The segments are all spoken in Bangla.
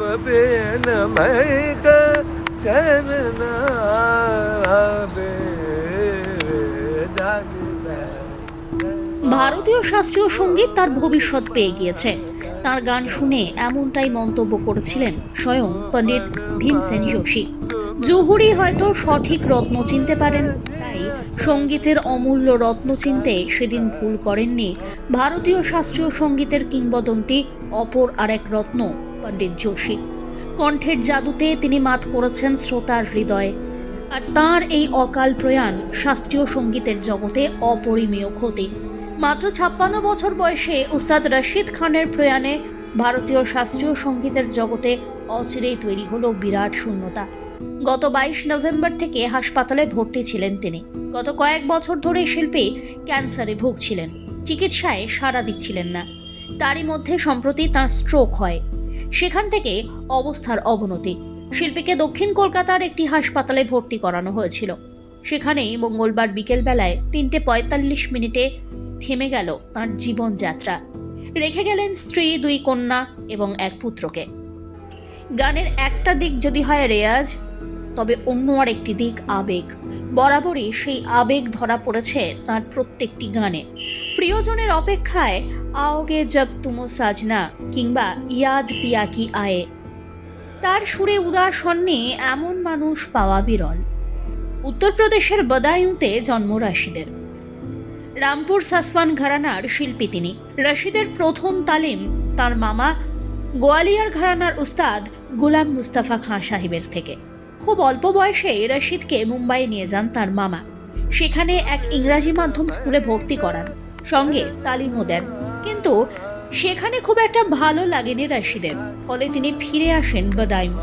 बिन मैक चैन न आवे जाग से ভারতীয় শাস্ত্রীয় সঙ্গীত তার ভবিষ্যৎ পেয়ে গিয়েছে তার গান শুনে এমনটাই মন্তব্য করেছিলেন স্বয়ং পণ্ডিত ভীমসেন যোশী জহুরি হয়তো সঠিক রত্ন চিনতে পারেন তাই সঙ্গীতের অমূল্য রত্ন চিনতে সেদিন ভুল করেননি ভারতীয় শাস্ত্রীয় সঙ্গীতের কিংবদন্তি অপর আরেক রত্ন পণ্ডিত যোশী। কণ্ঠের জাদুতে তিনি মাত করেছেন শ্রোতার হৃদয়ে। আর তার এই অকাল প্রয়াণ শাস্ত্রীয় সঙ্গীতের জগতে অপরিমেয় ক্ষতি। মাত্র ছাপ্পান্ন বছর বয়সে উস্তাদ রশিদ খানের প্রয়াণে ভারতীয় শাস্ত্রীয় সঙ্গীতের জগতে অচিরেই তৈরি হলো বিরাট শূন্যতা। গত বাইশ নভেম্বর থেকে হাসপাতালে ভর্তি ছিলেন তিনি। গত কয়েক বছর ধরে শিল্পী ক্যান্সারে ভুগছিলেন। চিকিৎসায় সাড়া দিচ্ছিলেন না। তারই মধ্যে সম্প্রতি তার স্ট্রোক হয়। সেখান থেকে অবস্থার অবনতি। শিল্পীকে দক্ষিণ কলকাতার একটি হাসপাতালে ভর্তি করানো হয়েছিল। সেখানেই মঙ্গলবার বিকেলবেলায় তিনটে পঁয়তাল্লিশ মিনিটে থেমে গেল তাঁর জীবনযাত্রা। রেখে গেলেন স্ত্রী, দুই কন্যা এবং এক পুত্রকে। গানের একটা দিক যদি হয় রেয়াজ তবে অন্য আর একটি দিক, আবেগ। বরাবরই সেই আবেগ ধরা পড়েছে তার প্রত্যেকটি গানে। প্রিয়জনের অপেক্ষায়, আওগে জব তুমো সাজনা কিংবা ইয়াদ পিয়া কি আয়ে তার সুরে উদাসন্নে এমন মানুষ পাওয়া বিরল। উত্তরপ্রদেশের বদায়ুতে জন্ম রাশিদের। রামপুর সাসওয়ান ঘরানার শিল্পী তিনি। রশিদের প্রথম তালিম তার মামা গোয়ালিয়র ঘরানার উস্তাদ গুলাম মুস্তাফা খাঁ সাহেবের থেকে। খুব অল্প বয়সে রশিদকে মুম্বাই নিয়ে যান তার মামা। সেখানে এক ইংরাজি মাধ্যম স্কুলে ভর্তি করান। সঙ্গে তালিমও দেন। কিন্তু সেখানে খুব একটা ভালো লাগেনি রশিদের। ফলে তিনি ফিরে আসেন বদায়ু।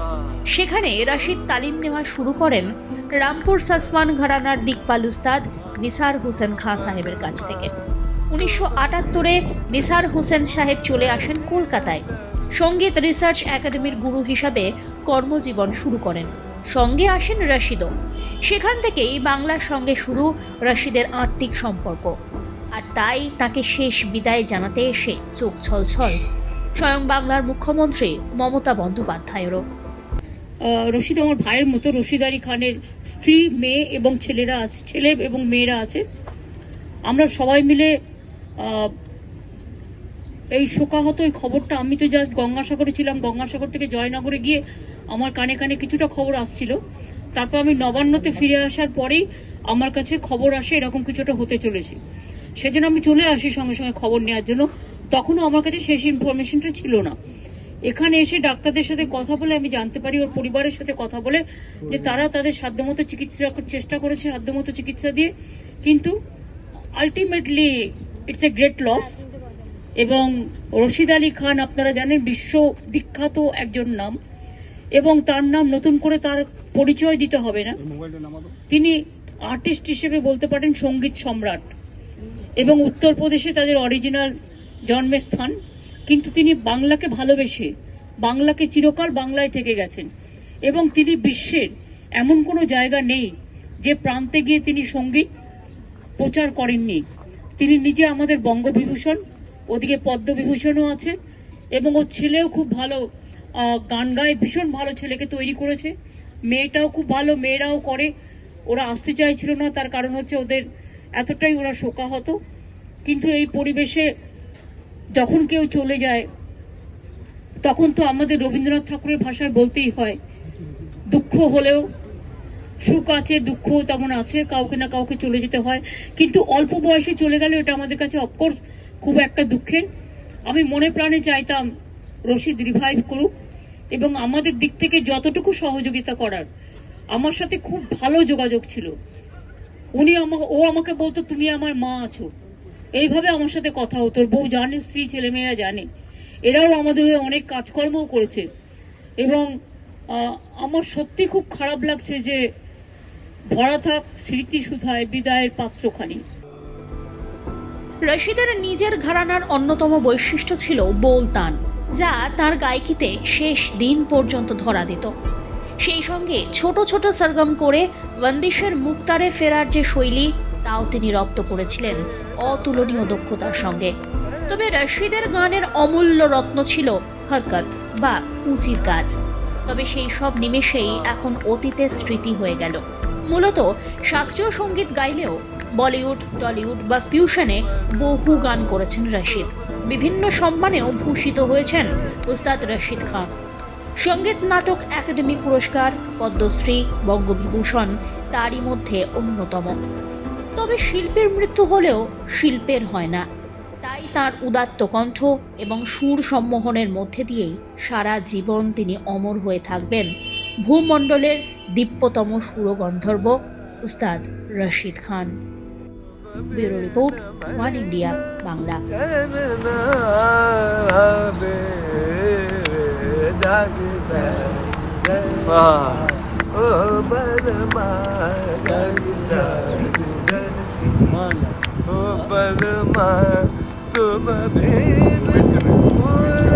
সেখানে রশিদ তালিম নেওয়া শুরু করেন রামপুর সাসওয়ান ঘরানার দিকপাল উস্তাদ নিসার হোসেন খাঁ সাহেবের কাছ থেকে। উনিশশো আটাত্তরে নিসার হোসেন সাহেব চলে আসেন কলকাতায়। সংগীত রিসার্চ একাডেমির গুরু হিসাবে কর্মজীবন শুরু করেন। সঙ্গে আসেন রশিদও। সেখান থেকেই বাংলার সঙ্গে শুরু রশিদের আত্মিক সম্পর্ক। আর তাই তাকে শেষ বিদায় জানাতে এসে চোখ ছলছল। স্বয়ং বাংলার মুখ্যমন্ত্রী মমতা বন্দ্যোপাধ্যায়েরও। রশিদ আমার ভাইয়ের মতো রশিদ আলী খানের স্ত্রী, মেয়ে এবং ছেলেরা আছে, ছেলে এবং মেয়েরা আছে। আমরা সবাই মিলে এই শোকাহত এই খবরটা, আমি তো জাস্ট গঙ্গাসাগরে ছিলাম, গঙ্গাসাগর থেকে জয়নগরে গিয়ে আমার কানে কানে কিছুটা খবর আসছিল। তারপর আমি নবান্নতে ফিরে আসার পরেই আমার কাছে খবর আসে, এরকম কিছুটা হতে চলেছে। সেজন্য আমি চলে আসি সঙ্গে সঙ্গে খবর নেওয়ার জন্য। তখনও আমার কাছে শেষ ইনফরমেশনটা ছিল না। এখানে এসে ডাক্তারদের সাথে কথা বলে আমি জানতে পারি, ওর পরিবারের সাথে কথা বলে যে তারা তাদের সাধ্যমতো চিকিৎসা চেষ্টা করেছে সাধ্যমতো চিকিৎসা দিয়ে। কিন্তু ultimately it's a great loss এবং রশিদ আলী খান আপনারা জানেন বিশ্ব বিখ্যাত একজন নাম এবং তার নাম নতুন করে তার পরিচয় দিতে হবে না। তিনি আর্টিস্ট হিসেবে বলতে পারেন সংগীত সম্রাট এবং উত্তরপ্রদেশে তাদের অরিজিনাল জন্মের স্থান। কিন্তু তিনি বাংলাকে ভালোবেসে বাংলাকে চিরকাল বাংলায় থেকে গেছেন এবং তিনি বিশ্বের এমন কোনো জায়গা নেই যে প্রান্তে গিয়ে তিনি সংগীত প্রচার করেননি। তিনি নিজে আমাদের বঙ্গবিভূষণ ওদিকে পদ্মবিভূষণও আছে, এবং ওর ছেলেও খুব ভালো গান গায়, ভীষণ ভালো ছেলেকে তৈরি করেছে। মেয়েটাও খুব ভালো, মেয়েরাও করে। ওরা আসতে চাইছিল না, তার কারণ হচ্ছে ওদের এতটাই ওরা শোকাহত। কিন্তু এই পরিবেশে যখন কেউ চলে যায়, তখন তো আমাদের রবীন্দ্রনাথ ঠাকুরের ভাষায় বলতেই হয়, দুঃখ হলেও সুখ আছে, দুঃখ তেমন আছে, কাউকে না কাউকে চলে যেতে হয়। কিন্তু অল্প বয়সে চলে গেলে এটা আমাদের কাছে অফকোর্স খুব একটা দুঃখের। আমি মনে প্রাণে চাইতাম রশিদ রিভাইভ করুক এবং আমাদের দিক থেকে যতটুকু সহযোগিতা করার, আমার সাথে খুব ভালো যোগাযোগ ছিল। উনি আমাকে, ও আমাকে বলতো, তুমি আমার মা আছো। এইভাবে আমার সাথে কথা হতো। বউ জানে, স্ত্রী, ছেলেমেয়েরা জানে। এরাও আমাদের হয়ে অনেক কাজকর্মও করেছে। এবং আমার সত্যি খুব খারাপ লাগছে যে ভরা থাক স্মৃতি সুধায় বিদায়ের পাত্রখানি। রশিদের নিজের ঘরানার অন্যতম বৈশিষ্ট্য ছিল বোলতান, যা তার গায়কিতে শেষ দিন পর্যন্ত ধরা দিত। সেই সঙ্গে ছোট ছোট সরগম করে বন্দিশের মুক্তারে ফেরার যে শৈলী, তাও তিনি রপ্ত করেছিলেন অতুলনীয় দক্ষতার সঙ্গে। তবে রশিদের গানের অমূল্য রত্ন ছিল হরকত বা উঁচির কাজ। তবে সেই সব নিমেষেই এখন অতীতের স্মৃতি হয়ে গেল। মূলত শাস্ত্রীয় সংগীত গাইলেও বলিউড, টলিউড বা ফিউশনে বহু গান করেছেন রশিদ। বিভিন্ন সম্মানেও ভূষিত হয়েছেন উস্তাদ রশিদ খান। সংগীত নাটক একাডেমি পুরস্কার, পদ্মশ্রী, বঙ্গবিভূষণ, তারই মধ্যে অন্যতম। তবে শিল্পের মৃত্যু হলেও শিল্পের হয় না। তাই তার উদাত্ত কণ্ঠ এবং সুর সম্মোহনের মধ্যে দিয়েই সারা জীবন তিনি অমর হয়ে থাকবেন ভূমণ্ডলের দিব্যতম সুরগন্ধর্ব Ustad Rashid Khan. bureau report One India Bangla चलना आवे जाग से ओ बरमा जाग से ओ बरमा तुम भी फूल